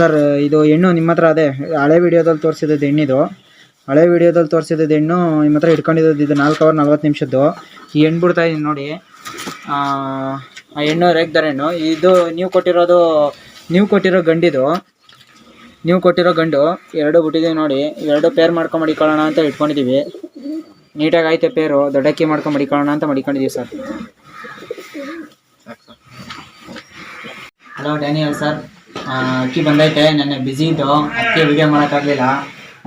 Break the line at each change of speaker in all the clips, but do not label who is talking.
Sir, ಇದು ಹೆಣ್ಣು ನಿಮ್ಮ ಹತ್ರ ಅದೇ, ಹಳೆ ವಿಡಿಯೋದಲ್ಲಿ ತೋರಿಸಿದ್ದು ಹೆಣ್ಣಿದು. ಹಳೆ ವಿಡಿಯೋದಲ್ಲಿ ತೋರಿಸಿದ್ದು ಹೆಣ್ಣು ನಿಮ್ಮ ಹತ್ರ ಇಟ್ಕೊಂಡಿದ್ದು ಇದು ನಾಲ್ಕು ಅವರ್ ನಲ್ವತ್ತು ನಿಮಿಷದ್ದು. ಈ ಹೆಣ್ಣು ಬಿಡ್ತಾ ಇದೀನಿ ನೋಡಿ. ಆ ಹೆಣ್ಣು ರೇಗ್ದಾರ ಹೆಣ್ಣು. ಇದು ನೀವು ಕೊಟ್ಟಿರೋದು, ನೀವು ಕೊಟ್ಟಿರೋ ಗಂಡಿದು. ನೀವು ಕೊಟ್ಟಿರೋ ಗಂಡು, ಎರಡು ಬಿಟ್ಟಿದ್ದೀವಿ ನೋಡಿ. ಎರಡು ಪೇರ್ ಮಾಡ್ಕೊಂಡು ಮಡಿಕೊಳ್ಳೋಣ ಅಂತ ಇಟ್ಕೊಂಡಿದ್ದೀವಿ ನೀಟಾಗಿ ಐತೆ ಪೇರು ದೊಡ್ಡಕ್ಕಿ ಮಾಡ್ಕೊಂಡು ಮಡಿಕೊಳ್ಳೋಣ ಅಂತ ಮಡಿಕೊಂಡಿದ್ದೀವಿ ಸರ್. Hello Daniel sir. ಅಕ್ಕಿ ಬಂದೈತೆ, ನೆನ್ನೆ ಬ್ಯುಸಿ ಇದ್ದು, ಅಕ್ಕಿ ವಿಡಿಯೋ ಮಾಡೋಕ್ಕಾಗಲಿಲ್ಲ.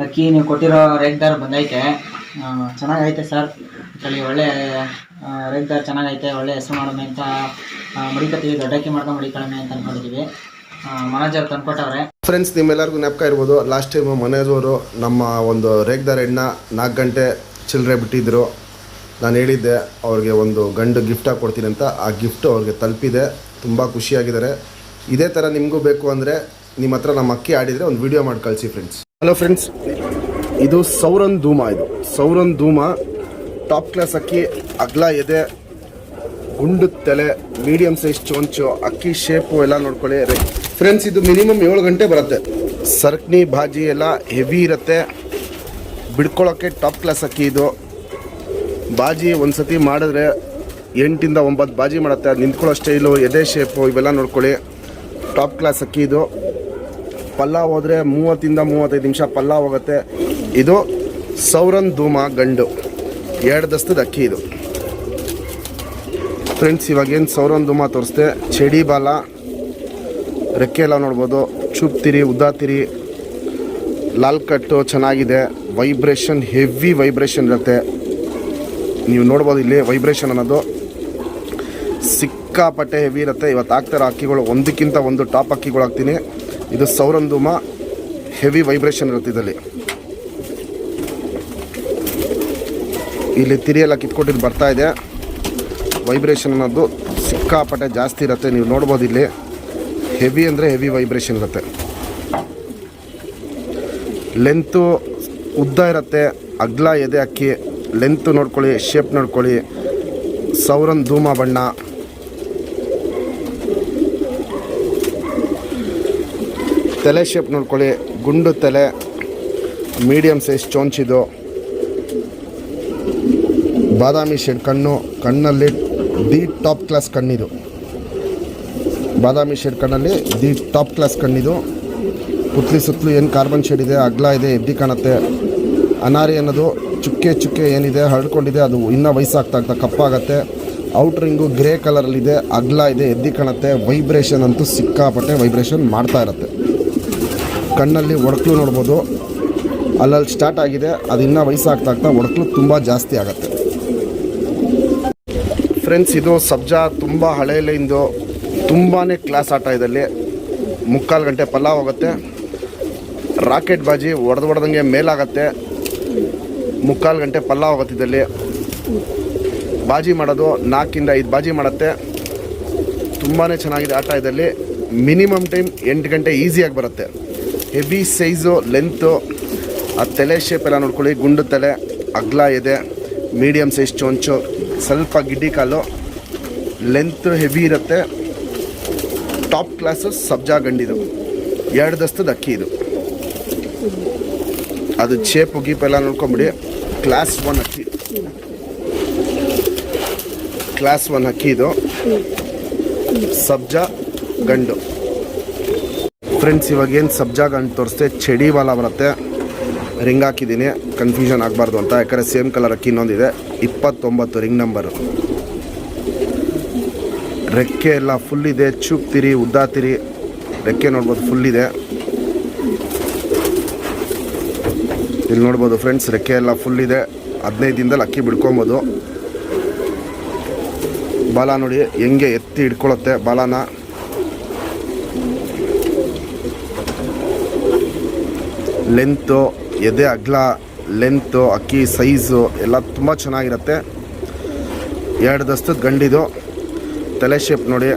ಅಕ್ಕಿ ನೀವು ಕೊಟ್ಟಿರೋ ರೇಗ್ದಾರ್ ಬಂದೈತೆ. ಚೆನ್ನಾಗೈತೆ ಸರ್ ಇದರಲ್ಲಿ ಒಳ್ಳೆ ರೇಟ್ ರೇಗ್ದಾರ್ ಚೆನ್ನಾಗೈತೆ, ಒಳ್ಳೆ ಹೆಸರು ಮಾಡೋಣ ಅಂತ ಮಡಿಕತ್ತೀವಿ, ದೊಡ್ಡ ಅಕ್ಕಿ ಮಾಡ್ಕೊಂಡು ಮಡಿಕೊಳ್ಳೋಣ ಅಂತ ಅಂದ್ಕೊಂಡಿದ್ದೀವಿ ಮನೋಜರ್ ತಂದ್ಕೊಟ್ಟವ್ರೆ.
ಫ್ರೆಂಡ್ಸ್ ನಿಮ್ಮೆಲ್ಲರಿಗೂ ನೆಪಕ ಇರ್ಬೋದು. ಲಾಸ್ಟ್ ಟೈಮ್ ಅವರು ನಮ್ಮ ಒಂದು ರೇಗ್ದಾರ್ ಎಣ್ಣ ನಾಲ್ಕು ಗಂಟೆ ಚಿಲ್ಲರೆ ಬಿಟ್ಟಿದ್ದರು ನಾನು ಹೇಳಿದ್ದೆ, ಅವ್ರಿಗೆ ಒಂದು ಗಂಡು ಗಿಫ್ಟಾಗಿ ಕೊಡ್ತೀನಿ ಅಂತ. ಆ ಗಿಫ್ಟು ಅವ್ರಿಗೆ ತಲುಪಿದೆ. ತುಂಬ ಖುಷಿಯಾಗಿದ್ದಾರೆ. ಇದೇ ಥರ ನಿಮಗೂ ಬೇಕು ಅಂದರೆ ನಿಮ್ಮ ಹತ್ರ ನಮ್ಮ ಅಕ್ಕಿ ಆಡಿದರೆ ಒಂದು ವಿಡಿಯೋ ಮಾಡಿ ಕಳಿಸಿ ಫ್ರೆಂಡ್ಸ್ ಹಲೋ ಫ್ರೆಂಡ್ಸ್ ಇದು ಸೌರನ್ ಧೂಮ ಇದು. ಸೌರನ್ ಧೂಮ ಟಾಪ್ ಕ್ಲಾಸ್ ಅಕ್ಕಿ, ಅಗ್ಲ, ಎದೆ, ಗುಂಡು ತಲೆ ಮೀಡಿಯಂ ಸೈಜ್ ಚೊಂಚು, ಅಕ್ಕಿ ಶೇಪು ಎಲ್ಲ ನೋಡ್ಕೊಳ್ಳಿ. ಫ್ರೆಂಡ್ಸ್ ಇದು ಮಿನಿಮಮ್ ಏಳು ಗಂಟೆ ಬರುತ್ತೆ. ಸರ್ಕ್ನಿ ಭಾಜಿ ಎಲ್ಲ ಹೆವಿ ಇರುತ್ತೆ. ಬಿಡ್ಕೊಳ್ಳೋಕ್ಕೆ ಟಾಪ್ ಕ್ಲಾಸ್ ಅಕ್ಕಿ ಇದು. ಬಾಜಿ ಒಂದು ಸತಿ ಮಾಡಿದ್ರೆ ಎಂಟಿಂದ ಒಂಬತ್ತು ಬಾಜಿ ಮಾಡುತ್ತೆ. ಅದು ನಿಂತ್ಕೊಳ್ಳೋ ಸ್ಟೈಲು ಎದೆ ಶೇಪು ಇವೆಲ್ಲ ನೋಡ್ಕೊಳ್ಳಿ. ಟಾಪ್ ಕ್ಲಾಸ್ ಅಕ್ಕಿ ಇದು. ಪಲ್ಲಾವ್ ಹೋದರೆ ಮೂವತ್ತಿಂದ ಮೂವತ್ತೈದು ನಿಮಿಷ ಪಲ್ಲಾವ್ ಹೋಗುತ್ತೆ. ಇದು ಸೌರನ್ ಧೂಮ ಗಂಡು. ಎರಡು ದಸ್ತದ ಅಕ್ಕಿ ಇದು. ಫ್ರೆಂಡ್ಸ್ ಇವಾಗೇನು ಸೌರನ್ ಧೂಮ ತೋರಿಸ್ದೆ? ಚಡಿ ಬಾಲ. ರೆಕ್ಕೆ ಎಲ್ಲ ನೋಡ್ಬೋದು. ಚುಪ್ತಿರಿ ಉದ್ದಾತಿರಿ ಲಾಲ್ ಕಟ್ಟು ಚೆನ್ನಾಗಿದೆ. ವೈಬ್ರೇಷನ್ ಹೆವಿ ವೈಬ್ರೇಷನ್ ಇರುತ್ತೆ. ನೀವು ನೋಡ್ಬೋದು ಇಲ್ಲಿ ವೈಬ್ರೇಷನ್ ಅನ್ನೋದು. ಸಿಕ್ಕಾಪಟ್ಟೆ ಹೆವಿ ಇರುತ್ತೆ. ಇವತ್ತು ಆಗ್ತಾರೋ ಅಕ್ಕಿಗಳು ಒಂದಕ್ಕಿಂತ ಒಂದು ಟಾಪ್ ಅಕ್ಕಿಗಳು ಹಾಕ್ತೀನಿ. ಇದು ಸೌರನ್ ಧೂಮ ಹೆವಿ ವೈಬ್ರೇಷನ್ ಇರುತ್ತೆ ಇದರಲ್ಲಿ. ಇಲ್ಲಿ ತಿರಿಯೆಲ್ಲ ಕಿತ್ಕೊಟ್ಟಿದ್ದು ಬರ್ತಾ ಇದೆ. ವೈಬ್ರೇಷನ್ ಅನ್ನೋದು ಸಿಕ್ಕಾಪಟ್ಟೆ ಜಾಸ್ತಿ ಇರುತ್ತೆ. ನೀವು ನೋಡ್ಬೋದು ಇಲ್ಲಿ. ಹೆವಿ ಅಂದರೆ ಹೆವಿ ವೈಬ್ರೇಷನ್ ಇರುತ್ತೆ. ಲೆಂತು ಉದ್ದ ಇರುತ್ತೆ. ಅಗ್ಲ ಎದೆ ಅಕ್ಕಿ. ಲೆಂತು ನೋಡ್ಕೊಳ್ಳಿ ಶೇಪ್ ನೋಡ್ಕೊಳ್ಳಿ. ಸೌರನ್ ಧೂಮ ಬಣ್ಣ. ತಲೆ ಶೇಪ್ ನೋಡ್ಕೊಳ್ಳಿ. ಗುಂಡು ತಲೆ ಮೀಡಿಯಮ್ ಸೈಜ್ ಚೋಂಚಿದು ಬಾದಾಮಿ ಶೇಡ್ ಕಣ್ಣು, ಕಣ್ಣಲ್ಲಿ ದಿ ಟಾಪ್ ಕ್ಲಾಸ್ ಕಣ್ಣಿದು. ಬಾದಾಮಿ ಶೇಡ್ ಕಣ್ಣಲ್ಲಿ ದಿ ಟಾಪ್ ಕ್ಲಾಸ್ ಕಣ್ಣಿದು. ಪುತ್ಲಿ ಸುತ್ತಲೂ ಏನು ಕಾರ್ಬನ್ ಶೇಡ್ ಇದೆ, ಅಗ್ಲ ಇದೆ, ಎದ್ದಿ ಕಾಣುತ್ತೆ. ಅನಾರಿ ಅನ್ನೋದು ಚುಕ್ಕೆ ಚುಕ್ಕೆ ಏನಿದೆ, ಹರಡ್ಕೊಂಡಿದೆ, ಅದು ಇನ್ನೂ ವಯಸ್ಸಾಗ್ತಾ ಆಗ್ತಾ ಕಪ್ಪಾಗತ್ತೆ. ಔಟ್ರಿಂಗು ಗ್ರೇ ಕಲರಲ್ಲಿದೆ ಅಗ್ಲ ಇದೆ, ಎದ್ದಿ ಕಾಣುತ್ತೆ. ವೈಬ್ರೇಷನ್ ಅಂತೂ ಸಿಕ್ಕಾಪಟ್ಟೆ ವೈಬ್ರೇಷನ್ ಮಾಡ್ತಾ ಇರುತ್ತೆ. ಕಣ್ಣಲ್ಲಿ ಒಡಕ್ಲು ನೋಡ್ಬೋದು. ಅಲ್ಲಲ್ಲಿ ಸ್ಟಾರ್ಟ್ ಆಗಿದೆ. ಅದು ಇನ್ನೂ ವಯಸ್ಸಾಗ್ತಾ ಆಗ್ತಾ ಒಡಕ್ಲು ತುಂಬ ಜಾಸ್ತಿ ಆಗುತ್ತೆ. ಫ್ರೆಂಡ್ಸ್ ಇದು ಸಬ್ಜಾ ತುಂಬ ಹಳೆಯಲ್ಲಿಂದು ತುಂಬಾ ಕ್ಲಾಸ್ ಆಟ ಇದರಲ್ಲಿ. ಮುಕ್ಕಾಲು ಗಂಟೆ ಪಲಾವ್ ಹೋಗುತ್ತೆ ರಾಕೆಟ್ ಬಾಜಿ ಒಡೆದು ಹೊಡೆದಂಗೆ ಮೇಲಾಗತ್ತೆ. ಮುಕ್ಕಾಲು ಗಂಟೆ ಪಲಾವ್ ಹೋಗುತ್ತೆ ಇದರಲ್ಲಿ. ಬಾಜಿ ಮಾಡೋದು ನಾಲ್ಕಿಂದ ಐದು ಬಾಜಿ ಮಾಡುತ್ತೆ. ತುಂಬಾ ಚೆನ್ನಾಗಿದೆ ಆಟ ಇದರಲ್ಲಿ. ಮಿನಿಮಮ್ ಟೈಮ್ ಎಂಟು ಗಂಟೆ ಈಸಿಯಾಗಿ ಬರುತ್ತೆ. ಹೆವಿ ಸೈಜು ಲೆಂತು ಆ ತಲೆ ಶೇಪ್ ಎಲ್ಲ ನೋಡ್ಕೊಳ್ಳಿ. ಗುಂಡು ತಲೆ, ಅಗ್ಲ ಇದೆ ಮೀಡಿಯಮ್ ಸೈಜ್ ಚೊಂಚು, ಸ್ವಲ್ಪ ಗಿಡ್ಡಿ ಕಾಲು ಲೆಂತ್ ಹೆವಿ ಇರುತ್ತೆ. ಟಾಪ್ ಕ್ಲಾಸು ಸಬ್ಜಾ ಗಂಡಿದು ಎರಡು ದಸ್ತದ ಅಕ್ಕಿ ಇದು. ಅದು ಶೇಪು ಗೀಪ್ ಎಲ್ಲ ನೋಡ್ಕೊಂಬಿಡಿ. ಕ್ಲಾಸ್ ಒನ್ ಅಕ್ಕಿ. ಕ್ಲಾಸ್ ಒನ್ ಅಕ್ಕಿ ಇದು. ಸಬ್ಜಾ ಗಂಡು. ಫ್ರೆಂಡ್ಸ್ ಇವಾಗ ಏನು ಸಬ್ಜಾಗ ಅಂತ ತೋರಿಸ್ತೆ ಚಡಿ ಬಾಲ ಬರುತ್ತೆ ರಿಂಗ್ ಹಾಕಿದ್ದೀನಿ ಕನ್ಫ್ಯೂಷನ್ ಆಗಬಾರ್ದು ಅಂತ, ಯಾಕಂದರೆ ಸೇಮ್ ಕಲರ್ ಅಕ್ಕಿ ಇನ್ನೊಂದಿದೆ. ಇಪ್ಪತ್ತೊಂಬತ್ತು ರಿಂಗ್ ನಂಬರು ರೆಕ್ಕೆ ಎಲ್ಲ ಫುಲ್ ಇದೆ ಚೂಪ್ತಿರಿ ಉದ್ದಾತಿರಿ ರೆಕ್ಕೆ ನೋಡ್ಬೋದು ಫುಲ್ ಇದೆ. ಇಲ್ಲಿ ನೋಡ್ಬೋದು ಫ್ರೆಂಡ್ಸ್ ರೆಕ್ಕೆ ಎಲ್ಲ ಫುಲ್ ಇದೆ. ಹದಿನೈದು ದಿನದಲ್ಲಿ ಅಕ್ಕಿ ಬಿಡ್ಕೊಬೋದು. ಬಾಲ ನೋಡಿ, ಹೆಂಗೆ ಎತ್ತಿ ಹಿಡ್ಕೊಳುತ್ತೆ ಬಾಲನ. ಲೆಂತು, ಎದೆ, ಅಗ್ಲ, ಲೆಂತು, ಅಕ್ಕಿ, ಸೈಜು ಎಲ್ಲ ತುಂಬ ಚೆನ್ನಾಗಿರುತ್ತೆ. ಎರಡು ದಸ್ತದ ಗಂಡಿದು. ತಲೆ ಶೇಪ್ ನೋಡಿ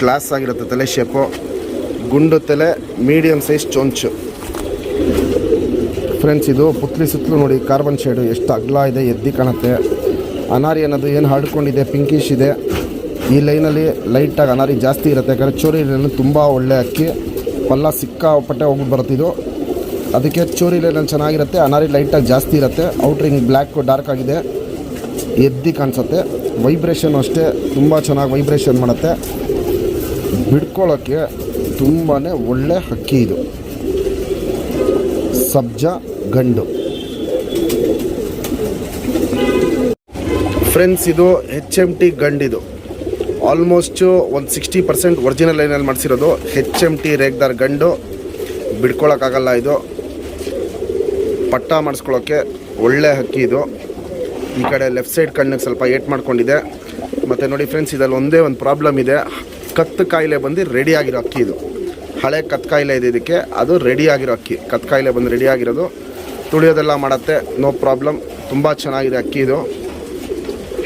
ಕ್ಲಾಸ್ ಆಗಿರುತ್ತೆ ತಲೆ ಶೇಪು ಗುಂಡು ತಲೆ ಮೀಡಿಯಮ್ ಸೈಜ್ ಚೊಂಚು. ಫ್ರೆಂಡ್ಸ್ ಇದು ಪುತ್ಲಿ ಸುತ್ತಲೂ ನೋಡಿ ಕಾರ್ಬನ್ ಶೇಡು ಎಷ್ಟು ಅಗ್ಲ ಇದೆ, ಎದ್ದಿ ಕಾಣುತ್ತೆ. ಅನಾರಿ ಅನ್ನೋದು ಏನು ಹರಡ್ಕೊಂಡಿದೆ ಪಿಂಕಿಶ್ ಇದೆ. ಈ ಲೈನಲ್ಲಿ ಲೈಟಾಗಿ ಅನಾರಿ ಜಾಸ್ತಿ ಇರುತ್ತೆ, ಯಾಕಂದರೆ ಚೋರಿ ತುಂಬ ಒಳ್ಳೆ ಅಕ್ಕಿ. ಪಲ್ಲ ಸಿಕ್ಕಾಪಟ್ಟೆ ಹೋಗ್ಬಿಟ್ಟು ಬರುತ್ತಿದ್ದು ಅದಕ್ಕೆ ಚೋರಿ ಲೈನಲ್ಲಿ ಚೆನ್ನಾಗಿರುತ್ತೆ. ಅನಾರಿ ಲೈಟಾಗಿ ಜಾಸ್ತಿ ಇರುತ್ತೆ. ಔಟ್ರಿಂಗ್ ಬ್ಲ್ಯಾಕ್ ಡಾರ್ಕ್ ಆಗಿದೆ. ಎದ್ದಿ ಕಾಣಿಸುತ್ತೆ. ವೈಬ್ರೇಷನ್ ಅಷ್ಟೇ, ತುಂಬ ಚೆನ್ನಾಗಿ ವೈಬ್ರೇಷನ್ ಮಾಡುತ್ತೆ. ಬಿಡ್ಕೊಳ್ಳೋಕ್ಕೆ ತುಂಬಾ ಒಳ್ಳೆ ಹಕ್ಕಿ ಇದು. ಸಬ್ಜ ಗಂಡು. ಫ್ರೆಂಡ್ಸ್ ಇದು ಹೆಚ್ ಎಂ ಟಿ ಗಂಡಿದು ಆಲ್ಮೋಸ್ಟು ಒಂದು ಸಿಕ್ಸ್ಟಿ ಪರ್ಸೆಂಟ್ ಒರಿಜಿನಲ್ ಲೈನಲ್ಲಿ ಮಾಡಿಸಿರೋದು ಹೆಚ್ ಎಂ ಟಿ ರೇಗ್ದಾರ್ ಗಂಡು. ಬಿಡ್ಕೊಳಕ್ಕಾಗಲ್ಲ ಇದು. ಪಟ್ಟ ಮಾಡಿಸ್ಕೊಳ್ಳೋಕ್ಕೆ ಒಳ್ಳೆ ಹಕ್ಕಿ ಇದು. ಈ ಕಡೆ ಲೆಫ್ಟ್ ಸೈಡ್ ಕಣ್ಣಿಗೆ ಸ್ವಲ್ಪ ಏಟ್ ಮಾಡ್ಕೊಂಡಿದೆ. ಮತ್ತು ನೋಡಿ ಫ್ರೆಂಡ್ಸ್ ಇದರಲ್ಲಿ ಒಂದೇ ಒಂದು ಪ್ರಾಬ್ಲಮ್ ಇದೆ. ಕತ್ತು ಕಾಯಿಲೆ ಬಂದು ರೆಡಿ ಆಗಿರೋ ಅಕ್ಕಿ ಇದು. ಹಳೆ ಕತ್ತು ಕಾಯಿಲೆ ಇದೆ ಇದಕ್ಕೆ. ಅದು ರೆಡಿ ಆಗಿರೋ ಅಕ್ಕಿ ಕತ್ತು ಕಾಯಿಲೆ ಬಂದು ರೆಡಿ ಆಗಿರೋದು. ತುಳಿಯೋದೆಲ್ಲ ಮಾಡುತ್ತೆ. ನೋ ಪ್ರಾಬ್ಲಮ್ ತುಂಬ ಚೆನ್ನಾಗಿದೆ ಅಕ್ಕಿ ಇದು.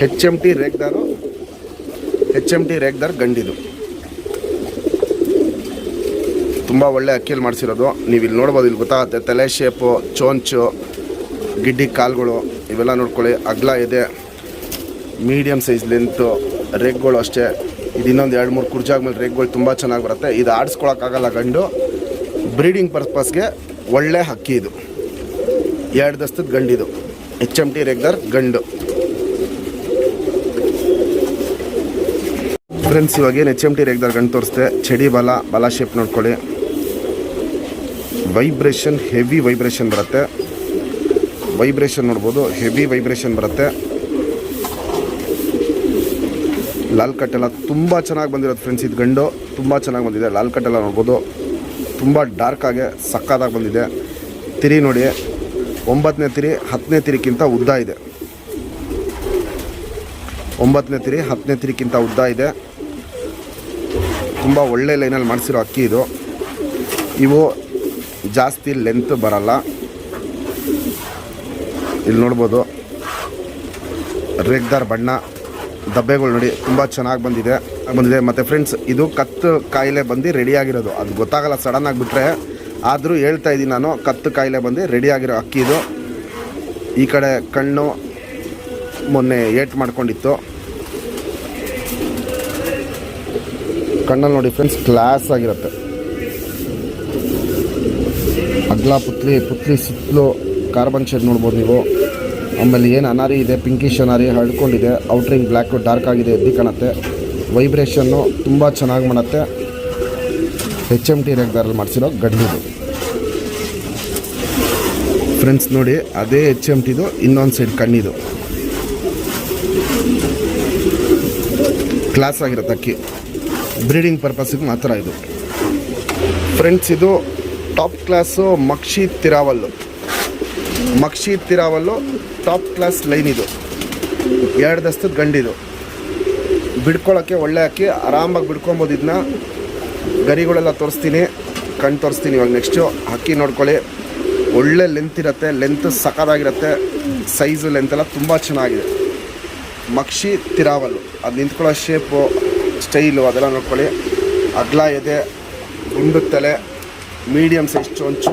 ಹೆಚ್ ಎಂ ಟಿ ರೇಗ್ದಾರು. ಹೆಚ್ ಎಂ ಟಿ ರೇಗ್ದಾರ್ ಗಂಡಿದು. ತುಂಬ ಒಳ್ಳೆ ಅಕ್ಕಿಯಲ್ಲಿ ಮಾಡಿಸಿರೋದು. ನೀವು ಇಲ್ಲಿ ನೋಡ್ಬೋದು, ಇಲ್ಲಿ ಗೊತ್ತಾಗುತ್ತೆ, ತಲೆ ಶೇಪು ಚೋಂಚು, ಗಿಡ್ಡಿ ಕಾಲುಗಳು, ಇವೆಲ್ಲ ನೋಡ್ಕೊಳ್ಳಿ. ಅಗ್ಲ ಇದೆ ಮೀಡಿಯಮ್ ಸೈಜ್ ಲೆಂತು ರೆಗ್ಗಳು ಅಷ್ಟೇ. ಇದು ಇನ್ನೊಂದು ಎರಡು ಮೂರು ಕುರ್ಜಿ ಮೇಲೆ ರೆಗ್ಗಳು ತುಂಬ ಚೆನ್ನಾಗಿ ಬರುತ್ತೆ. ಇದು ಆಡಿಸ್ಕೊಳಕ್ಕಾಗಲ್ಲ ಗಂಡು. ಬ್ರೀಡಿಂಗ್ ಪರ್ಪಸ್ಗೆ ಒಳ್ಳೆ ಹಕ್ಕಿ ಇದು. ಎರಡು ದಸ್ತದ ಗಂಡಿದು. ಎಚ್ ಎಂ ಟಿ ರೆಗ್ದರ್ ಗಂಡು. ಫ್ರೆಂಡ್ಸ್ ಇವಾಗ ಏನು ಎಚ್ ಎಂ ಟಿ ರೆಗ್ದರ್ ಗಂಡು ತೋರಿಸ್ದೆ? ಚಡಿ ಬಲ ಬಲ ಶೇಪ್ ನೋಡ್ಕೊಳ್ಳಿ. ವೈಬ್ರೇಷನ್ ಹೆವಿ ವೈಬ್ರೇಷನ್ ಬರುತ್ತೆ. ವೈಬ್ರೇಷನ್ ನೋಡ್ಬೋದು ಹೆವಿ ವೈಬ್ರೇಷನ್ ಬರುತ್ತೆ. ಲಾಲ್ ಕಟ್ಟೆಲ್ಲ ತುಂಬ ಚೆನ್ನಾಗಿ ಬಂದಿರೋದು ಫ್ರೆಂಡ್ಸ್ ಇದು ಗಂಡು ತುಂಬ ಚೆನ್ನಾಗಿ ಬಂದಿದೆ. ಲಾಲ್ ಕಟ್ಟೆಲ್ಲ ನೋಡ್ಬೋದು, ತುಂಬ ಡಾರ್ಕ್ ಆಗಿ ಸಕ್ಕತ್ತಾಗಿ ಬಂದಿದೆ. ತಿರಿ ನೋಡಿ, ಒಂಬತ್ತನೇ ತಿರಿ, ಹತ್ತನೇ ತಿರಿಗಿಂತ ಉದ್ದ ಇದೆ. ಒಂಬತ್ತನೇ ತಿರಿ, ಹತ್ತನೇ ತಿರಿಗಿಂತ ಉದ್ದ ಇದೆ. ತುಂಬ ಒಳ್ಳೆ ಲೈನಲ್ಲಿ ಮಾಡಿಸಿರೋ ಅಕ್ಕಿ ಇದು. ಇವು ಜಾಸ್ತಿ ಲೆಂತ್ ಬರಲ್ಲ. ಇಲ್ಲಿ ನೋಡ್ಬೋದು. ರೇಗ್ದಾರ್ ಬಣ್ಣ. ದಬ್ಬೆಗಳು ನೋಡಿ ತುಂಬ ಚೆನ್ನಾಗಿ ಬಂದಿದೆ. ಬಂದಿದೆ. ಮತ್ತು ಫ್ರೆಂಡ್ಸ್ ಇದು ಕತ್ತು ಕಾಯಿಲೆ ಬಂದು ರೆಡಿ ಆಗಿರೋದು. ಅದು ಗೊತ್ತಾಗಲ್ಲ ಸಡನ್ ಆಗಿಬಿಟ್ರೆ ಆದರೂ ಹೇಳ್ತಾ ಇದ್ದೀನಿ ನಾನು, ಕತ್ತು ಕಾಯಿಲೆ ಬಂದು ರೆಡಿ ಆಗಿರೋ ಅಕ್ಕಿ ಇದು. ಈ ಕಡೆ ಕಣ್ಣು ಮೊನ್ನೆ ಏಟ್ ಮಾಡ್ಕೊಂಡಿತ್ತು. ಕಣ್ಣಲ್ಲಿ ನೋಡಿ ಫ್ರೆಂಡ್ಸ್ ಕ್ಲಾಸ್ ಆಗಿರುತ್ತೆ. ಅಗ್ಲ ಪುತ್ಲಿ ಪುತ್ಲಿ ಸುತ್ತಲೂ ಕಾರ್ಬನ್ ಶೇಡ್ ನೋಡ್ಬೋದು ನೀವು. ಆಮೇಲೆ ಏನು ಅನಾರಿ ಇದೆ ಪಿಂಕಿಶ್ ಅನಾರಿ ಹರಡ್ಕೊಂಡಿದೆ ಔಟ್ರಿಂಗ್ ಬ್ಲ್ಯಾಕು ಡಾರ್ಕ್ ಆಗಿದೆ, ಎದ್ದಿ ಕಾಣುತ್ತೆ. ವೈಬ್ರೇಷನ್ನು ತುಂಬ ಚೆನ್ನಾಗಿ ಮಾಡುತ್ತೆ. ಹೆಚ್ ಎಂ ಟಿ ರೇಗ್ದಾರಲ್ಲಿ ಮಾಡಿಸಿರೋ ಗಡ್ಡಿದು ಫ್ರೆಂಡ್ಸ್ ನೋಡಿ, ಅದೇ ಹೆಚ್ ಎಂ ಟಿದು ಇನ್ನೊಂದು ಸೈಡ್ ಕಣ್ಣಿದು. ಕ್ಲಾಸ್ ಆಗಿರುತ್ತೆ ಅಕ್ಕಿ. ಬ್ರೀಡಿಂಗ್ ಪರ್ಪಸ್ಸಿಗೆ ಮಾತ್ರ ಇದು. ಫ್ರೆಂಡ್ಸ್ ಇದು ಟಾಪ್ ಕ್ಲಾಸು ಮಕ್ಷಿ ತಿರಾವಲ್ಲು. ಮಕ್ಷಿ ತಿರಾವಲ್ಲು ಟಾಪ್ ಕ್ಲಾಸ್ ಲೈನ್ ಇದು. ಎರಡು ದಸ್ತದ ಗಂಡಿದು. ಬಿಡ್ಕೊಳ್ಳೋಕ್ಕೆ ಒಳ್ಳೆ ಅಕ್ಕಿ, ಆರಾಮಾಗಿ ಬಿಡ್ಕೊಬೋದು ಇದನ್ನ ಗರಿಗಳೆಲ್ಲ ತೋರಿಸ್ತೀನಿ ಕಣ್ಣು ತೋರಿಸ್ತೀನಿ ಇವಾಗ ನೆಕ್ಸ್ಟು ಅಕ್ಕಿ ನೋಡ್ಕೊಳ್ಳಿ. ಒಳ್ಳೆ ಲೆಂತ್ ಇರುತ್ತೆ ಲೆಂತ್ ಸಖತ್ತಾಗಿರುತ್ತೆ ಸೈಜು ಲೆಂತ್ ಎಲ್ಲ ತುಂಬ ಚೆನ್ನಾಗಿದೆ. ಮಕ್ಷಿ ತಿರಾವಲ್ಲು. ಅದು ನಿಂತ್ಕೊಳ್ಳೋ ಶೇಪು ಸ್ಟೈಲು ಅದೆಲ್ಲ ನೋಡ್ಕೊಳ್ಳಿ. ಅಗ್ಲ ಎದೆ, ಗುಂಡು ತಲೆ. ಮೀಡಿಯಮ್ ಸೈಜ್ ಚೊಂಚು.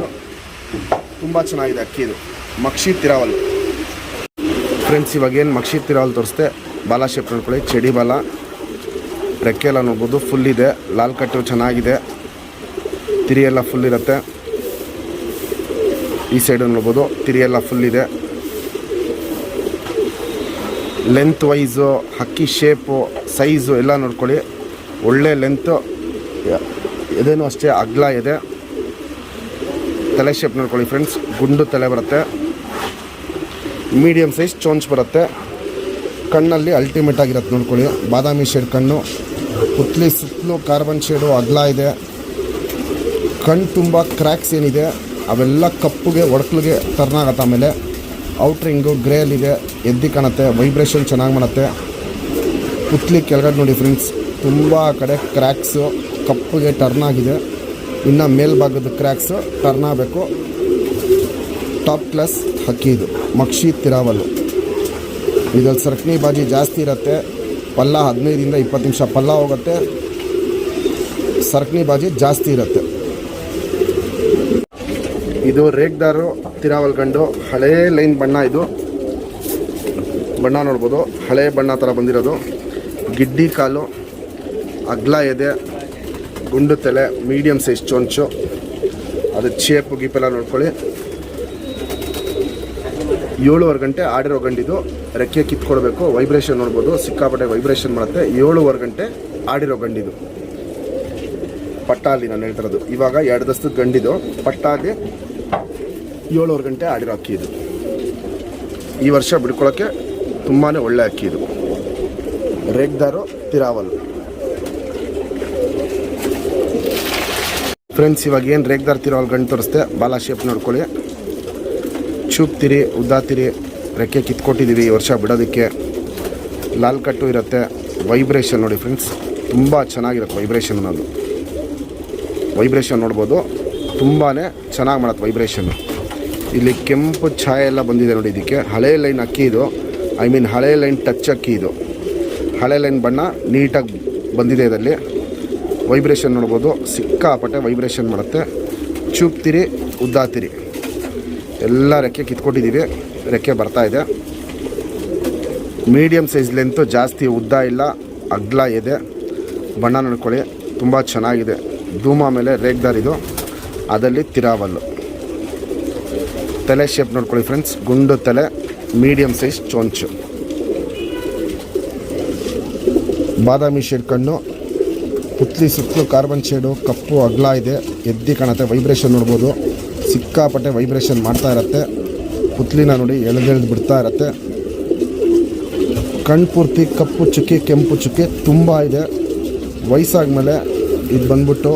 ತುಂಬ ಚೆನ್ನಾಗಿದೆ ಅಕ್ಕಿ ಇದು. ಮಕ್ಷಿ ತಿರಾವಲ್. ಫ್ರೆಂಡ್ಸ್ ಇವಾಗ ಏನು ಮಕ್ಷಿ ತಿರಾವಲ್ ತೋರಿಸ್ದೆ? ಬಾಲ ಶೇಪ್ ನೋಡ್ಕೊಳ್ಳಿ, ಚಡಿ ಬಾಲ. ರೆಕ್ಕೆ ಎಲ್ಲ ನೋಡ್ಬೋದು ಫುಲ್ ಇದೆ. ಲಾಲ್ ಕಟ್ಟು ಚೆನ್ನಾಗಿದೆ. ತಿರಿ ಎಲ್ಲ ಫುಲ್ ಇರುತ್ತೆ. ಈ ಸೈಡು ನೋಡ್ಬೋದು, ತಿರಿ ಎಲ್ಲ ಫುಲ್ ಇದೆ. ಲೆಂತ್ ವೈಸು ಹಕ್ಕಿ ಶೇಪು ಸೈಜು ಎಲ್ಲ ನೋಡ್ಕೊಳ್ಳಿ. ಒಳ್ಳೆ ಲೆಂತು ಇದೇನು ಅಷ್ಟೇ, ಅಗ್ಲ ಇದೆ ತಲೆ ಶೇಪ್ ನೋಡ್ಕೊಳ್ಳಿ ಫ್ರೆಂಡ್ಸ್ ಗುಂಡು ತಲೆ ಬರುತ್ತೆ. ಮೀಡಿಯಮ್ ಸೈಜ್ ಚೋಂಚ್ ಬರುತ್ತೆ. ಕಣ್ಣಲ್ಲಿ ಅಲ್ಟಿಮೇಟ್ ಆಗಿರುತ್ತೆ ನೋಡ್ಕೊಳ್ಳಿ. ಬಾದಾಮಿ ಶೇಡ್ ಕಣ್ಣು. ಪುತ್ಲಿ ಸುತ್ತಲೂ ಕಾರ್ಬನ್ ಶೇಡು ಅಗ್ಲ ಇದೆ. ಕಣ್ಣು ತುಂಬ ಕ್ರ್ಯಾಕ್ಸ್ ಏನಿದೆ. ಅವೆಲ್ಲ ಕಪ್ಪುಗೆ ಒಡಕ್ಲಿಗೆ ಟರ್ನ್ ಆಮೇಲೆ. ಔಟ್ರಿಂಗು ಗ್ರೇಲಿದೆ ಎದ್ದಿ ಕಾಣುತ್ತೆ. ವೈಬ್ರೇಷನ್ ಚೆನ್ನಾಗಿ ಮಾಡುತ್ತೆ. ಪುತ್ಲಿ ಕೆಳಗಡೆ ನೋಡಿ ಫ್ರೆಂಡ್ಸ್ ತುಂಬ ಕಡೆ ಕ್ರ್ಯಾಕ್ಸು ಕಪ್ಪುಗೆ ಟರ್ನ್ ಆಗಿದೆ. ಇನ್ನು ಮೇಲ್ಭಾಗದ ಕ್ರ್ಯಾಕ್ಸು ಟರ್ನ್ ಆಗಬೇಕು. ಟಾಪ್ ಕ್ಲಾಸ್ ಹಕ್ಕಿ ಇದು ಮಕ್ಷಿ ತಿರಾವಲ್ಲು ಇದರಲ್ಲಿ ಸರಕಣಿ ಬಾಜಿ ಜಾಸ್ತಿ ಇರುತ್ತೆ. ಪಲ್ಲ ಹದಿನೈದರಿಂದ ಇಪ್ಪತ್ತು ನಿಮಿಷ ಪಲ್ಲ ಹೋಗುತ್ತೆ. ಸರಕಣಿ ಬಾಜಿ ಜಾಸ್ತಿ ಇರುತ್ತೆ. ಇದು ರೇಗ್ದಾರು ತಿರಾವಲ್ ಗಂಡು, ಹಳೇ ಲೈನ್ ಬಣ್ಣ ಇದು. ಬಣ್ಣ ನೋಡ್ಬೋದು. ಹಳೆ ಬಣ್ಣ ಥರ ಬಂದಿರೋದು. ಗಿಡ್ಡಿ ಕಾಲು, ಅಗ್ಲ ಎದೆ ಗುಂಡು ತಲೆ ಮೀಡಿಯಮ್ ಸೈಜ್ ಚೊಂಚು, ಅದು ಚೇಪು ಗೀಪೆಲ್ಲ ನೋಡ್ಕೊಳ್ಳಿ. ಏಳುವರೆ ಗಂಟೆ ಆಡಿರೋ ಗಂಡಿದು ರೆಕ್ಕೆ ಕಿತ್ಕೊಡ್ಬೇಕು ವೈಬ್ರೇಷನ್ ನೋಡ್ಬೋದು, ಸಿಕ್ಕಾಪಟ್ಟೆ ವೈಬ್ರೇಷನ್ ಮಾಡುತ್ತೆ. ಏಳುವರೆ ಗಂಟೆ ಆಡಿರೋ ಗಂಡಿದು. ಪಟ್ಟಾಲಿ ನಾನು ಹೇಳ್ತಿರೋದು ಇವಾಗ ಎರಡು ದಸ್ತದ ಗಂಡಿದು, ಪಟ್ಟಾಗಿ ಏಳುವರೆ ಗಂಟೆ ಆಡಿರೋ ಅಕ್ಕಿ ಇದು. ಈ ವರ್ಷ ಬಿಡ್ಕೊಳ್ಳೋಕ್ಕೆ ತುಂಬಾ ಒಳ್ಳೆ ಅಕ್ಕಿ ಇದು. ರೇಗ್ದಾರು, ತಿರಾವಲ್. ಫ್ರೆಂಡ್ಸ್, ಇವಾಗ ಏನು ರೇಗ್ದಾರ್ತಿರೋ ಅಲ್ಲಿ ಗಂಡು ತೋರಿಸ್ತೆ ಬಾಲ ಶೇಪ್ ನೋಡ್ಕೊಳ್ಳಿ. ಚೂಪ್ತಿರಿ ಉದ್ದಾತಿರಿ ರೆಕ್ಕೆ ಕಿತ್ಕೊಟ್ಟಿದ್ದೀವಿ ಈ ವರ್ಷ ಬಿಡೋದಕ್ಕೆ. ಲಾಲ್ ಕಟ್ಟು ಇರುತ್ತೆ ವೈಬ್ರೇಷನ್ ನೋಡಿ ಫ್ರೆಂಡ್ಸ್, ತುಂಬ ಚೆನ್ನಾಗಿರುತ್ತೆ ವೈಬ್ರೇಷನ್ ಅನ್ನೋದು. ವೈಬ್ರೇಷನ್ ನೋಡ್ಬೋದು ತುಂಬಾ ಚೆನ್ನಾಗಿ ಮಾಡುತ್ತೆ ವೈಬ್ರೇಷನ್ನು ಇಲ್ಲಿ ಕೆಂಪು ಛಾಯೆ ಎಲ್ಲ ಬಂದಿದೆ ನೋಡಿ ಇದಕ್ಕೆ. ಹಳೆ ಲೈನ್ ಅಕ್ಕಿ ಇದು. ಐ ಮೀನ್ ಹಳೆ ಲೈನ್ ಟಚ್ ಅಕ್ಕಿ ಇದು. ಹಳೆ ಲೈನ್ ಬಣ್ಣ ನೀಟಾಗಿ ಬಂದಿದೆ ಇದರಲ್ಲಿ. ವೈಬ್ರೇಷನ್ ನೋಡ್ಬೋದು. ಸಿಕ್ಕಾಪಟ್ಟೆ ವೈಬ್ರೇಷನ್ ಮಾಡುತ್ತೆ. ಚೂಪ್ತಿರಿ ಉದ್ದಾತಿರಿ ಎಲ್ಲ ರೆಕ್ಕೆ ಕಿತ್ಕೊಟ್ಟಿದ್ದೀವಿ ರೆಕ್ಕೆ ಬರ್ತಾ ಇದೆ. ಮೀಡಿಯಮ್ ಸೈಜ್ ಲೆಂತು ಜಾಸ್ತಿ ಉದ್ದ ಇಲ್ಲ, ಅಗ್ಲ ಇದೆ. ಬಣ್ಣ ನೋಡ್ಕೊಳ್ಳಿ. ತುಂಬ ಚೆನ್ನಾಗಿದೆ. ಧೂಮ ಮೇಲೆ ರೇಗ್ದಾರ್ ಇದು. ಅದರಲ್ಲಿ ತಿರಾವಲ್ಲು ತಲೆ ಶೇಪ್ ನೋಡ್ಕೊಳ್ಳಿ ಫ್ರೆಂಡ್ಸ್ ಗುಂಡು ತಲೆ ಮೀಡಿಯಮ್ ಸೈಜ್ ಚೊಂಚು. ಬಾದಾಮಿ ಶೇಡ್ ಕಣ್ಣು. ಪುತ್ಲಿ ಸುತ್ತಲೂ ಕಾರ್ಬನ್ ಶೇಡು ಕಪ್ಪು, ಅಗ್ಲ ಇದೆ. ಎದ್ದಿ ಕಾಣುತ್ತೆ ವೈಬ್ರೇಷನ್ ನೋಡ್ಬೋದು. ಸಿಕ್ಕಾಪಟ್ಟೆ ವೈಬ್ರೇಷನ್ ಮಾಡ್ತಾ ಇರತ್ತೆ. ಪುತ್ಲಿನ ನೋಡಿ ಎಳೆದೆಳೆದು ಬಿಡ್ತಾ ಇರತ್ತೆ. ಕಣ್ಪೂರ್ತಿ ಕಪ್ಪು ಚುಕ್ಕಿ, ಕೆಂಪು ಚುಕ್ಕಿ ತುಂಬ ಇದೆ. ವಯಸ್ಸಾದ್ಮೇಲೆ ಇದು ಬಂದ್ಬಿಟ್ಟು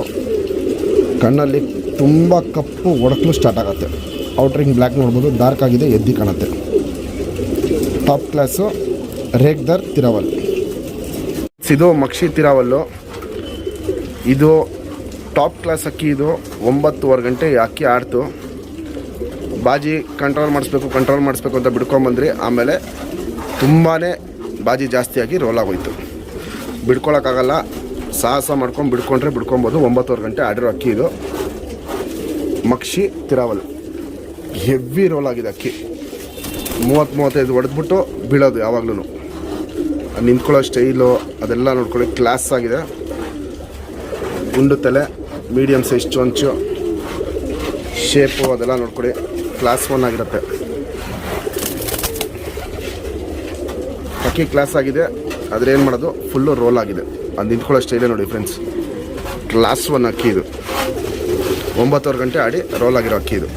ಕಣ್ಣಲ್ಲಿ ತುಂಬ ಕಪ್ಪು ಒಡಕಲು ಸ್ಟಾರ್ಟ್ ಆಗುತ್ತೆ. ಔಟ್ರಿಂಗ್ ಬ್ಲ್ಯಾಕ್ ನೋಡ್ಬೋದು ಡಾರ್ಕ್ ಆಗಿದೆ, ಎದ್ದಿ ಕಾಣುತ್ತೆ. ಟಾಪ್ ಕ್ಲಾಸು ರೇಗ್ದರ್ ತಿರಾವಲ್ ಇದು ಮಕ್ಷಿ ತಿರಾವಲ್ಲು ಇದು ಟಾಪ್ ಕ್ಲಾಸ್ ಅಕ್ಕಿ ಇದು. ಒಂಬತ್ತುವರೆ ಗಂಟೆ ಅಕ್ಕಿ ಆಡ್ತು. ಬಾಜಿ ಕಂಟ್ರೋಲ್ ಮಾಡಿಸ್ಬೇಕು ಕಂಟ್ರೋಲ್ ಮಾಡಿಸ್ಬೇಕು ಅಂತ ಬಿಡ್ಕೊಂಬಂದ್ರಿ. ಆಮೇಲೆ ತುಂಬಾ ಬಾಜಿ ಜಾಸ್ತಿಯಾಗಿ ರೋಲ್ ಆಗೋಯ್ತು. ಬಿಡ್ಕೊಳಕ್ಕಾಗಲ್ಲ. ಸಾಹಸ ಮಾಡ್ಕೊಂಡು ಬಿಡ್ಕೊಂಡ್ರೆ ಬಿಡ್ಕೊಬೋದು. ಒಂಬತ್ತುವರೆ ಗಂಟೆ ಆಡಿರೋ ಅಕ್ಕಿ ಇದು. ಮಕ್ಷಿ ತಿರಾವಲ್. ಹೆವಿ ರೋಲ್ ಆಗಿದೆ ಅಕ್ಕಿ. ಮೂವತ್ತು ಮೂವತ್ತೈದು ಹೊಡೆದ್ಬಿಟ್ಟು ಬೀಳೋದು ಯಾವಾಗ್ಲೂ ನಿಂತ್ಕೊಳ್ಳೋ ಸ್ಟೈಲು ಅದೆಲ್ಲ ನೋಡ್ಕೊಳ್ಳಿ. ಕ್ಲಾಸ್ ಆಗಿದೆ. ಗುಂಡು ತಲೆ ಮೀಡಿಯಮ್ ಸೈಜ್ ಚೊಂಚು ಶೇಪು ಅದೆಲ್ಲ ನೋಡ್ಕೊಳ್ಳಿ ಕ್ಲಾಸ್ ಒನ್ ಆಗಿರುತ್ತೆ. ಅಕ್ಕಿ ಕ್ಲಾಸ್ ಆಗಿದೆ. ಆದರೆ ಏನು ಮಾಡೋದು? ಫುಲ್ಲು ರೋಲ್ ಆಗಿದೆ. ಅದು ನಿಂತ್ಕೊಳ್ಳೋ ಸ್ಟೈಲೇ ನೋಡಿ ಫ್ರೆಂಡ್ಸ್ ಕ್ಲಾಸ್ ಒನ್ ಅಕ್ಕಿ ಇದು. ಒಂಬತ್ತುವರೆ ಗಂಟೆ ಆಡಿ ರೋಲ್ ಆಗಿರೋ ಅಕ್ಕಿ ಇದು.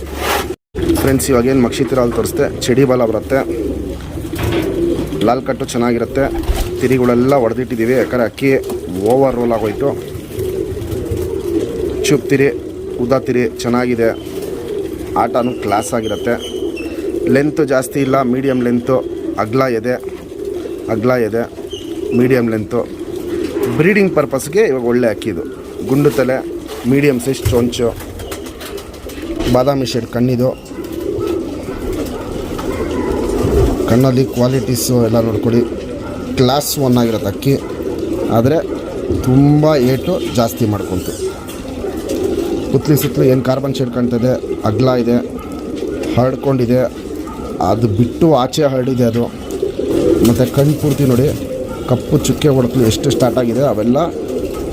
ಫ್ರೆಂಡ್ಸ್ ಇವಾಗ ಏನು ಮಕ್ಷಿತಿರ ಅಲ್ಲಿ ತೋರಿಸ್ತೆ ಚಡಿ ಬಾಲ ಬರುತ್ತೆ. ಲಾಲ್ ಕಟ್ಟು ಚೆನ್ನಾಗಿರುತ್ತೆ. ತಿರಿಗಳೆಲ್ಲ ಹೊಡೆದಿಟ್ಟಿದ್ದೀವಿ ಯಾಕಂದರೆ ಅಕ್ಕಿ ಓವರ್ ರೋಲ್ ಆಗೋಯ್ತು. ಚುಪ್ ತಿರಿ ಉದ್ದ ತಿರಿ ಚೆನ್ನಾಗಿದೆ. ಆಟನೂ ಕ್ಲಾಸ್ ಆಗಿರುತ್ತೆ. ಲೆಂತು ಜಾಸ್ತಿ ಇಲ್ಲ ಮೀಡಿಯಮ್ ಲೆಂತು ಅಗ್ಲ ಇದೆ ಅಗ್ಲ ಇದೆ ಮೀಡಿಯಮ್ ಲೆಂತು ಬ್ರೀಡಿಂಗ್ ಪರ್ಪಸ್ಗೆ ಇವಾಗ ಒಳ್ಳೆ ಅಕ್ಕಿದು ಗುಂಡು ತಲೆ ಮೀಡಿಯಮ್ ಸೈಜ್ ಚೊಂಚು, ಬಾದಾಮಿ ಶೇಡ್ ಕಣ್ಣಿದು. ಕಣ್ಣಲ್ಲಿ ಕ್ವಾಲಿಟೀಸು ಎಲ್ಲ ನೋಡ್ಕೊಡಿ. ಕ್ಲಾಸ್ ಒನ್ ಆಗಿರೋದು ಅಕ್ಕಿ. ಆದರೆ ತುಂಬ ಏಟು ಜಾಸ್ತಿ ಮಾಡ್ಕೊಂತು. ಪುತ್ಲಿ ಸುತ್ತಲೂ ಏನು ಕಾರ್ಬನ್ ಶೇಡ್ ಕಾಣ್ತದೆ, ಅಗ್ಲ ಇದೆ, ಹರಡ್ಕೊಂಡಿದೆ, ಅದು ಬಿಟ್ಟು ಆಚೆ ಹರಡಿದೆ ಅದು. ಮತ್ತು ಕಣ್ಣು ಪೂರ್ತಿ ನೋಡಿ, ಕಪ್ಪು ಚುಕ್ಕೆ ಹೊಡಕಲು ಎಷ್ಟು ಸ್ಟಾರ್ಟ್ ಆಗಿದೆ, ಅವೆಲ್ಲ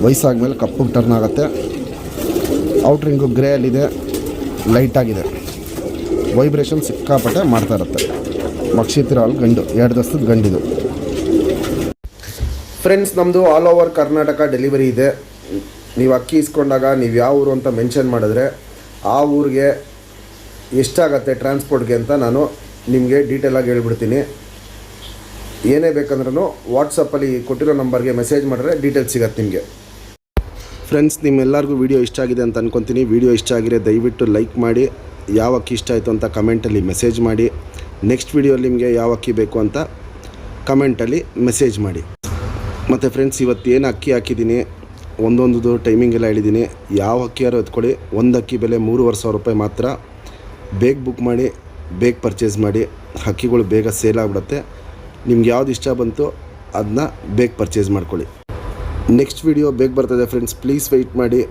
ವಯಸ್ಸಾದ್ಮೇಲೆ ಕಪ್ಪು ಟರ್ನ್ ಆಗುತ್ತೆ. ಔಟ್ರಿಂಗು ಗ್ರೇಯಲ್ಲಿದೆ ಲೈಟಾಗಿದೆ ವೈಬ್ರೇಷನ್ ಸಿಕ್ಕಾಪಟ್ಟೆ ಮಾಡ್ತಾ ಇರುತ್ತೆ. ಮಕ್ಷಿತಿರಾಲ್ ಗಂಡು, ಎರಡು ದಸ್ತದ ಗಂಡಿದು. ಫ್ರೆಂಡ್ಸ್ ನಮ್ಮದು ಆಲ್ ಓವರ್ ಕರ್ನಾಟಕ ಡೆಲಿವರಿ ಇದೆ. ನೀವು ಅಕ್ಕಿ ಇಸ್ಕೊಂಡಾಗ ನೀವು ಯಾವ ಊರು ಅಂತ ಮೆನ್ಷನ್ ಮಾಡಿದ್ರೆ ಆ ಊರಿಗೆ ಎಷ್ಟಾಗತ್ತೆ ಟ್ರಾನ್ಸ್ಪೋರ್ಟ್ಗೆ ಅಂತ ನಾನು ನಿಮಗೆ ಡೀಟೇಲಾಗಿ ಹೇಳ್ಬಿಡ್ತೀನಿ. ಏನೇ ಬೇಕಂದ್ರೂ ವಾಟ್ಸಪ್ಪಲ್ಲಿ ಕೊಟ್ಟಿರೋ ನಂಬರ್ಗೆ ಮೆಸೇಜ್ ಮಾಡಿದ್ರೆ ಡೀಟೇಲ್ಸ್ ಸಿಗತ್ತೆ ನಿಮಗೆ. ಫ್ರೆಂಡ್ಸ್ ನಿಮ್ಮೆಲ್ಲರಿಗೂ ವಿಡಿಯೋ ಇಷ್ಟ ಆಗಿದೆ ಅಂತ ಅಂದ್ಕೊತೀನಿ ವೀಡಿಯೋ ಇಷ್ಟ ಆಗಿದೆ ದಯವಿಟ್ಟು ಲೈಕ್ ಮಾಡಿ, ಯಾವ ಅಕ್ಕಿ ಇಷ್ಟ ಆಯಿತು ಅಂತ ಕಮೆಂಟಲ್ಲಿ ಮೆಸೇಜ್ ಮಾಡಿ. ನೆಕ್ಸ್ಟ್ ವಿಡಿಯೋಲಿ ನಿಮಗೆ ಯಾವ ಅಕ್ಕಿ ಬೇಕು ಅಂತ ಕಮೆಂಟಲ್ಲಿ ಮೆಸೇಜ್ ಮಾಡಿ. ಮತ್ತು ಫ್ರೆಂಡ್ಸ್ ಇವತ್ತು ಏನು ಅಕ್ಕಿ ಹಾಕಿದ್ದೀನಿ? ಒಂದೊಂದು ಟೈಮಿಂಗ್ ಎಲ್ಲ ಹೇಳಿದ್ದೀನಿ ಯಾವ ಅಕ್ಕಿಯಾರು ಎತ್ಕೊಳ್ಳಿ, ಒಂದು ಅಕ್ಕಿ ಬೆಲೆ ಮೂರುವರೆ ಸಾವಿರ ರೂಪಾಯಿ ಮಾತ್ರ. ಬೇಗ ಬುಕ್ ಮಾಡಿ, ಬೇಗ ಪರ್ಚೇಸ್ ಮಾಡಿ, ಅಕ್ಕಿಗಳು ಬೇಗ ಸೇಲ್ ಆಗಿಬಿಡುತ್ತೆ. ನಿಮ್ಗೆ ಯಾವ್ದು ಇಷ್ಟ ಬಂತು ಅದನ್ನ ಬೇಗ ಪರ್ಚೇಸ್ ಮಾಡ್ಕೊಳ್ಳಿ. ನೆಕ್ಸ್ಟ್ ವಿಡಿಯೋ ಬೇಗ ಬರ್ತದೆ ಫ್ರೆಂಡ್ಸ್ ಪ್ಲೀಸ್ ವೆಯ್ಟ್ ಮಾಡಿ.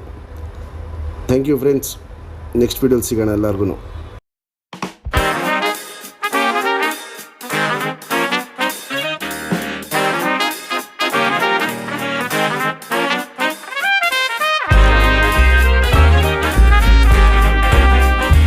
ಥ್ಯಾಂಕ್ ಯು ಫ್ರೆಂಡ್ಸ್ ನೆಕ್ಸ್ಟ್ ವೀಡಿಯೋಲಿ ಸಿಗೋಣ ಎಲ್ಲರಿಗೂ